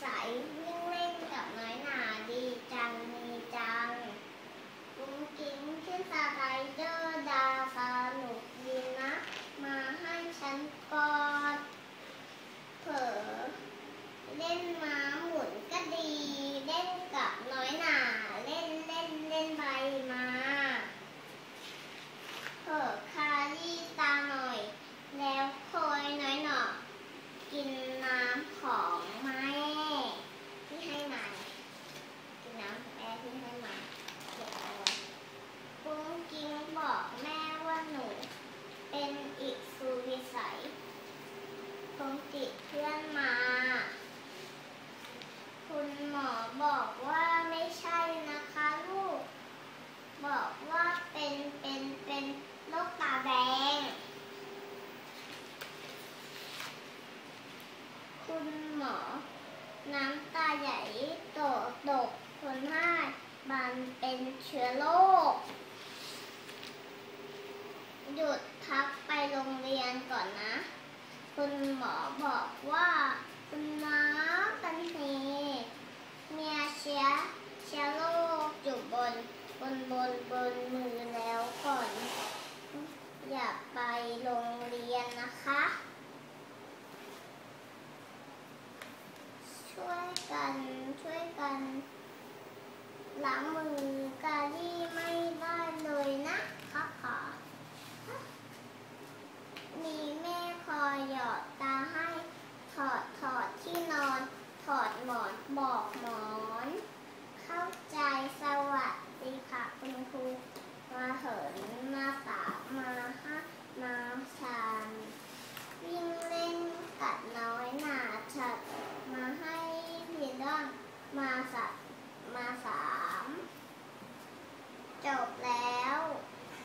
ใสวิ่งเล่นกับน้อยหนาดีจังมีจังกุ้งกิ้งขึ้นสไลเดอร์ดาสนุกดีนะ มาให้ฉันกอดเผลอเล่นม้าหมุนก็ดี เล่นกับน้อยหนาเล่นเล่นเล่นใบมาเผลอคารี่ตาหน่อย แล้วโคยน้อยหนอกินน้ำของแม่ที่ให้มากินน้ำของแม่ที่ให้มาเก็บเอาไว้ปุ้งกิ้งบอกแม่ว่าหนู เป็นอิสุวิสัยคงติดเพื่อนมา คุณหมอบอกว่าไม่ใช่นะคะลูก บอกว่าเป็นเป็นเป็นโรคตาแดง คุณหมอ น้ำตาใหญ่โตตกคนให้มันเป็นเชื้อโรค หยุดพักไปโรงเรียนก่อนนะ คุณหมอบอกว่าคุณน้องกันเฮเมียเชื้อเชื้อโรคอยู่บนบนบนบนมือแล้วก่อน อย่าไปโรงเรียนนะคะ ช่วยกันช่วยกันล้างมือกาลี่ไม่ได้เลยนะคะขอมีแม่คอยหยอดตาให้ ถอดถอดที่นอน ถอดหมอนบอกหมอน เข้าใจสวัสดีค่ะคุณครูมาเหิน มาสามมาห้ามาชันวิ่งเล่นกัดน้อยหนาฉัดมาให้พี่ดองมาสัตมาสามจบแล้ว